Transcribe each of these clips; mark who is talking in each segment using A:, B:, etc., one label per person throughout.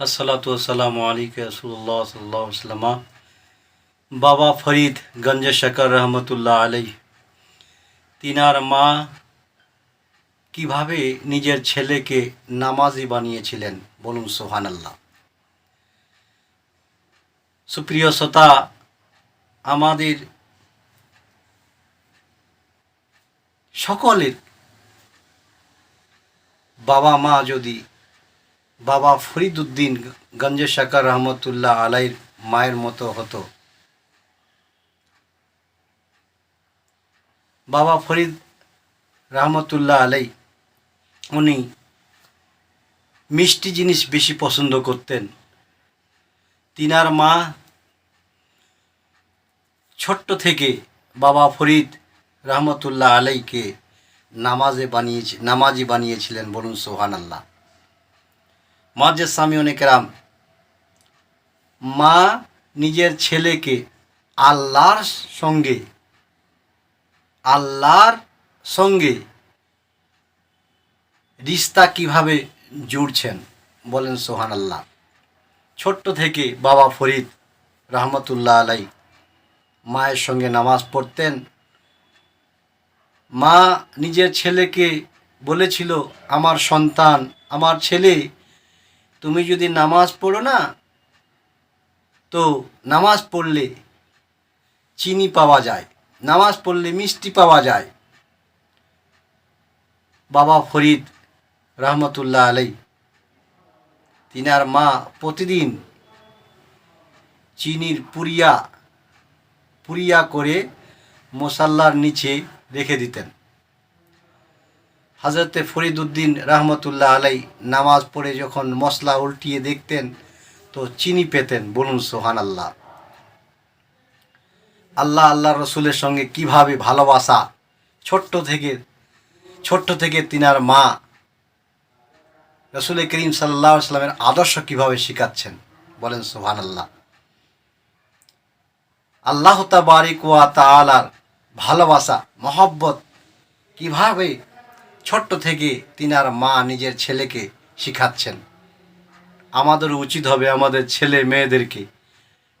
A: আসসালাতু আসসালামু আলাইকা রসুল্লাহ সাল্লাহ সাল্লামা বাবা ফরিদ গঞ্জ শকর রহমতুল্লাহ আলাই তিনার মা কীভাবে নিজের ছেলেকে নামাজি বানিয়েছিলেন বলুন সোহান আল্লাহ সুপ্রিয় শ্রোতা, আমাদের সকলের বাবা মা যদি বাবা ফরিদুদ্দিন গঞ্জে শাকার রহমতুল্লাহ আলাইর মায়ের মতো হতো। বাবা ফরিদ রহমতুল্লাহ আলাই, উনি মিষ্টি জিনিস বেশি পছন্দ করতেন। তিনার মা ছোট্ট থেকে বাবা ফরিদ রহমতুল্লাহ আলাইকে নামাজে বানিয়েছে নামাজি বানিয়েছিলেন বলুন সোহান আল্লাহ মাঝে স্বামী অনেকেরাম মা নিজের ছেলেকে আল্লাহর সঙ্গে আল্লাহর সঙ্গে রিস্তা কীভাবে জুড়ছেন বলেন সোহান আল্লাহ ছোট্ট থেকে বাবা ফরিদ রহমতুল্লাহ আলাই মায়ের সঙ্গে নামাজ পড়তেন। মা নিজের ছেলেকে বলেছিল, আমার সন্তান, আমার ছেলে তুমি যদি নামাজ পড়ো না, তো নামাজ পড়লে চিনি পাওয়া যায়, নামাজ পড়লে মিষ্টি পাওয়া যায়। বাবা ফরিদ রহমতুল্লাহ আলাই তিনার মা প্রতিদিন চিনির পুরিয়া পুরিয়া করে মশাল্লার নিচে রেখে দিতেন। হজরতে ফরিদুদ্দিন রহমতুল্লাহ আলাই নামাজ পড়ে যখন মশলা উল্টিয়ে দেখতেন, তো চিনি পেতেন। বলুন সোহান আল্লাহ আল্লাহ আল্লাহ রসুলের সঙ্গে কীভাবে ভালোবাসা? ছোট্ট থেকে ছোট্ট থেকে তিনার মা রসুল করিম সাল্লাহ সাল্লামের আদর্শ কীভাবে শিখাচ্ছেন? বলেন সোহান আল্লাহ আল্লাহ তাবারিক ওয়া তালার ভালোবাসা, মহব্বত কীভাবে ছোট্ট থেকে তিনার মা নিজের ছেলেকে শিখাচ্ছেন। আমাদের উচিত হবে আমাদের ছেলে মেয়েদেরকে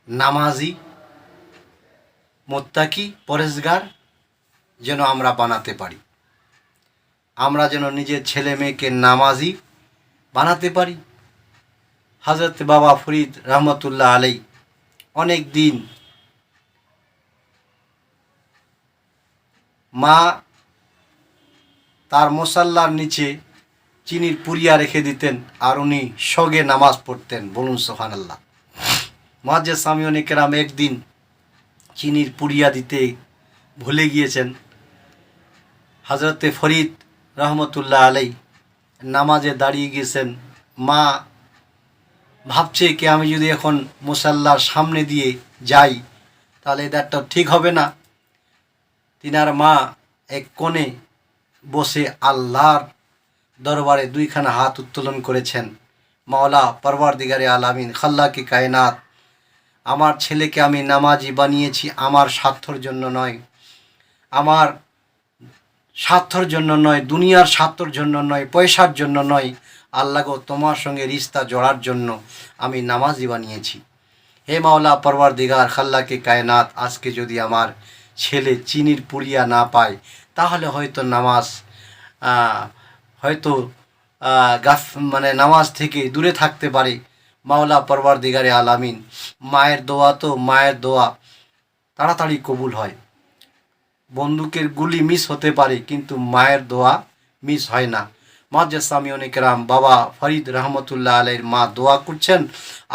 A: নামাজি, মোত্তাকি, পরেশগার যেন আমরা বানাতে পারি। আমরা যেন নিজের ছেলে মেয়েকে নামাজি বানাতে পারি। হজরত বাবা ফরিদ রহমতুল্লাহ আলাই অনেক দিন মা তার মশাল্লার নিচে চিনির পুরিয়া রেখে দিতেন আর উনি সগে নামাজ পড়তেন। বলুন সোহান আল্লাহ মহাজে স্বামী অনেকেরাম একদিন চিনির পুরিয়া দিতে ভুলে গিয়েছেন। হজরতে ফরিদ রহমতুল্লাহ আলাই নামাজে দাঁড়িয়ে গিয়েছেন। মা ভাবছে কি আমি যদি এখন মুসাল্লার সামনে দিয়ে যাই, তাহলে এটা ঠিক হবে না। তিনার মা এক কোণে বসে আল্লাহর দরবারে দুইখানা হাত উত্তোলন করেছেন। মাওলা পরবার দিগারে আলামিন খাল্লাকি কায়নাত, আমার ছেলেকে আমি নামাজি বানিয়েছি আমার স্বার্থর জন্য নয়। আমার স্বার্থর জন্য নয়, দুনিয়ার স্বার্থর জন্য নয়, পয়সার জন্য নয় আল্লাহ তোমার সঙ্গে রিস্তা জড়ার জন্য আমি নামাজি বানিয়েছি। হে মাওলা পরবার দিগার খাল্লাকে কায়নাত, আজকে যদি আমার ছেলে চিনির পুড়িয়া না পায় তাহলে হয়তো নামাজ হয়তো গাছ মানে নামাজ থেকে দূরে থাকতে পারি। মাওলা পরবার দিগারে আলামিন, মায়ের দোয়া তো মায়ের দোয়া, তাড়াতাড়ি কবুল হয়। বন্দুকের গুলি মিস হতে পারে, কিন্তু মায়ের দোয়া মিস হয় না। মাজ্জা স্বামী অনেকেরাম, বাবা ফরিদ রহমতুল্লাহ আলের মা দোয়া করছেন,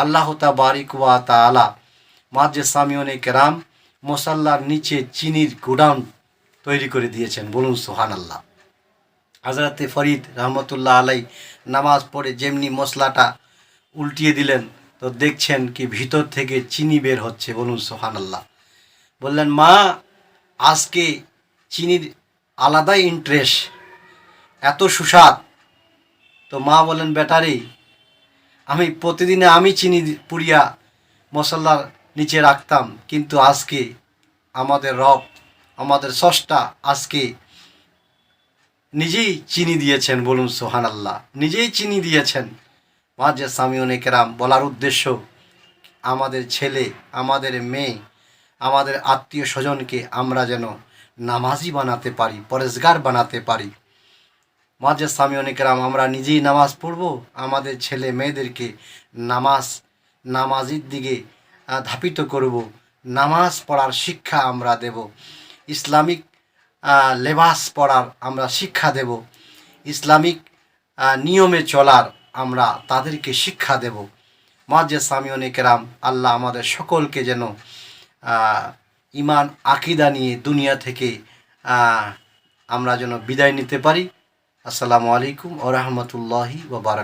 A: আল্লাহ তা বারিক ওয়া তালা মাজ্জা স্বামী অনেকেরাম, মশাল্লার নিচে চিনির গোডাউন তৈরি করে দিয়েছেন। বলুন সোহান আল্লাহ হাজরাতে ফরিদ রহমতুল্লাহ আলাই নামাজ পড়ে যেমনি মশলাটা উল্টিয়ে দিলেন, তো দেখছেন কি ভিতর থেকে চিনি বের হচ্ছে। বলুন সোহান আল্লাহ বললেন, মা, আজকে চিনির আলাদাই ইন্টারেস্ট এত সুস্বাদ। তো মা বলেন ব্যাটারি, আমি প্রতিদিনে আমি চিনি পুড়িয়া মশলার নিচে রাখতাম, কিন্তু আজকে আমাদের রব আমাদের সষ্টা আজকে নিজেই চিনি দিয়েছেন, বলুন সোহান আল্লাহ নিজেই চিনি দিয়েছেন। মাঝে সামিউনে কেরাম বলার উদ্দেশ্য, আমাদের ছেলে, আমাদের মেয়ে, আমাদের আত্মীয় স্বজনকে আমরা যেন নামাজি বানাতে পারি পরেশগার বানাতে পারি। মাঝে সামিউনে কেরাম, আমরা নিজেই নামাজ পড়ব, আমাদের ছেলে মেয়েদেরকে নামাজ, নামাজির দিকে ধাপিত করব, নামাজ পড়ার শিক্ষা আমরা দেব। ইসলামিক লেবাস পড়ার আমরা শিক্ষা দেব। ইসলামিক নিয়মে চলার আমরা তাদেরকে শিক্ষা দেব। মাঝে সামিউনে কেরাম, আল্লাহ আমাদের সকলকে যেন ইমান আকিদা নিয়ে দুনিয়া থেকে আমরা যেন বিদায় নিতে পারি। আসসালামু আলাইকুম ও রহমতুল্লাহি ওবারাক